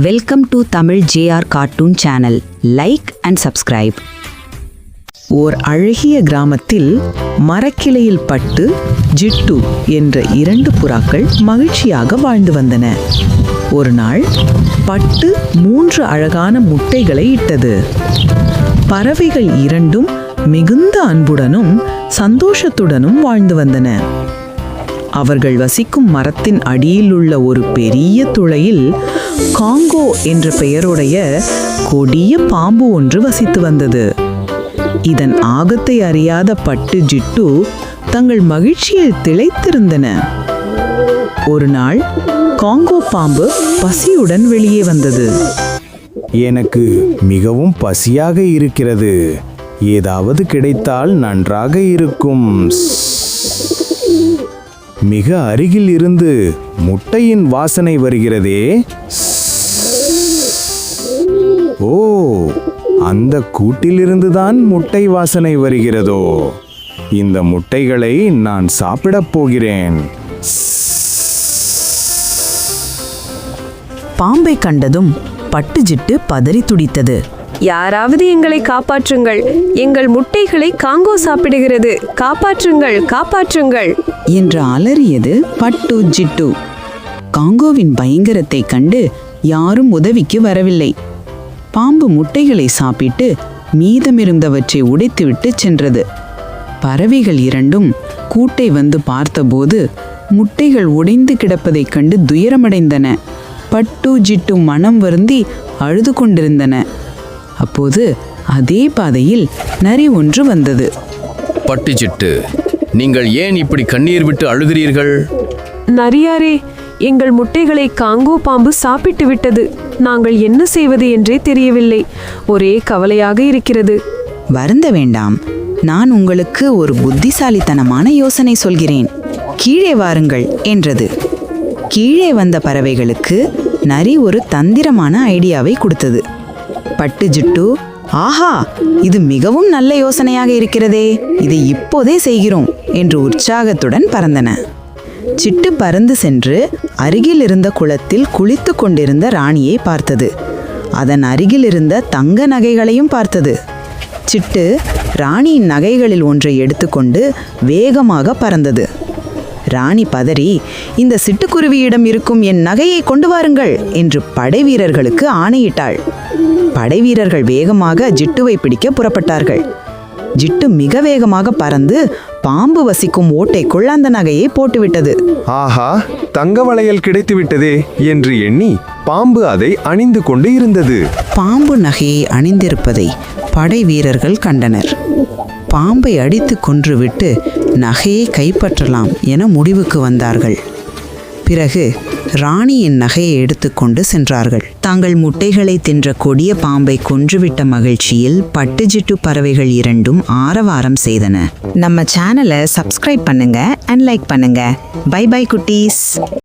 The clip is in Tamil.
Welcome to Tamil JR cartoon channel like and subscribe ஓர் அழகிய கிராமத்தில் மரக்கிளையில் பட்டு ஜிட்டு என்ற இரண்டு புறாக்கள் மகிழ்ச்சியாக வாழ்ந்து வந்தன. ஒரு நாள் பட்டு மூன்று அழகான முட்டைகளை இட்டது. பறவைகள் இரண்டும் மிகுந்த அன்புடனும் சந்தோஷத்துடனும் வாழ்ந்து வந்தன. அவர்கள் வசிக்கும் மரத்தின் அடியில் உள்ள ஒரு பெரிய துளையில் காங்கோ என்ற பெயருடைய கொடிய பாம்பு ஒன்று வசித்து வந்தது. இதன் ஆகத்தை அறியாத பட்டு ஜிட்டு தங்கள் மகிழ்ச்சியில் திளைத்திருந்தன. ஒரு நாள் காங்கோ பாம்பு பசியுடன் வெளியே வந்தது. எனக்கு மிகவும் பசியாக இருக்கிறது. ஏதாவது கிடைத்தால் நன்றாக இருக்கும். மிக அருகில் இருந்து முட்டையின் வாசனை வருகிறதே. ஓ அந்த கூட்டிலிருந்து தான் முட்டை வாசனை வருகிறதோ? இந்த முட்டைகளை நான் சாப்பிடப் போகிறேன். பாம்பை கண்டதும் பட்டு ஜிட்டு பதறி துடித்தது. யாராவது எங்களை காப்பாற்றுங்கள். எங்கள் முட்டைகளை காங்கோ சாப்பிடுகிறது. காப்பாற்றுங்கள் காப்பாற்றுங்கள். என்று அலறியது பட்டு ஜிட்டு காங்கோவின் பயங்கரத்தைக் கண்டு யாரும் உதவிக்கு வரவில்லை. பாம்பு முட்டைகளை சாப்பிட்டு மீதமிருந்தவற்றை உடைத்துவிட்டு சென்றது. பறவைகள் இரண்டும் கூட்டை வந்து பார்த்தபோது முட்டைகள் உடைந்து கிடப்பதைக் கண்டு துயரமடைந்தன. பட்டு ஜிட்டு மனம் வருந்தி அழுது கொண்டிருந்தன. அப்போது அதே பாதையில் நரி ஒன்று வந்தது. பட்டுச்சிட்டு நீங்கள் ஏன் இப்படி கண்ணீர் விட்டு அழுகிறீர்கள்? நரியாரே எங்கள் முட்டைகளை காங்கோ பாம்பு சாப்பிட்டு விட்டது. நாங்கள் என்ன செய்வது என்றே தெரியவில்லை. ஒரே கவலையாக இருக்கிறது. வருந்த வேண்டாம். நான் உங்களுக்கு ஒரு புத்திசாலித்தனமான யோசனை சொல்கிறேன். கீழே வாருங்கள் என்றது. கீழே வந்த பறவைகளுக்கு நரி ஒரு தந்திரமான ஐடியாவை கொடுத்தது. பட்டு ஜிட்டு ஆஹா இது மிகவும் நல்ல யோசனையாக இருக்கிறதே. இதை இப்போதே செய்கிறோம் என்று உற்சாகத்துடன் பறந்தன. சிட்டு பறந்து சென்று அருகில் இருந்த குளத்தில் குளித்து கொண்டிருந்த ராணியை பார்த்தது. அதன் அருகில் இருந்த தங்க நகைகளையும் பார்த்தது. சிட்டு ராணியின் நகைகளில் ஒன்றை எடுத்துக்கொண்டு வேகமாக பறந்தது. ராணி பதறி இந்த சிட்டுக்குருவியிடம் இருக்கும் என் நகையை கொண்டு வாருங்கள் என்று படைவீரர்களுக்கு ஆணையிட்டாள். படைவீரர்கள் வேகமாக ஜிட்டுவை பிடிக்க புறப்பட்டார்கள். ஜிட்டு மிக வேகமாக பறந்து பாம்பு வசிக்கும் ஓட்டைக்குள் அந்த நகையை போட்டுவிட்டது. ஆஹா தங்க வளையல் கிடைத்துவிட்டதே என்று எண்ணி பாம்பு அதை அணிந்து கொண்டு இருந்தது. பாம்பு நகையை அணிந்திருப்பதை படை வீரர்கள் கண்டனர். பாம்பை அடித்து கொன்றுவிட்டு நகையை கைப்பற்றலாம் என முடிவுக்கு வந்தார்கள். பிறகு ராணியின் நகையை எடுத்துக்கொண்டு சென்றார்கள். தாங்கள் முட்டைகளை தின்ற கொடிய பாம்பை கொன்றுவிட்ட மகிழ்ச்சியில் பட்டுஜிட்டு பறவைகள் இரண்டும் ஆரவாரம் செய்தன. நம்ம சேனலை சப்ஸ்கிரைப் பண்ணுங்க அண்ட் லைக் பண்ணுங்க. பை பை குட்டீஸ்.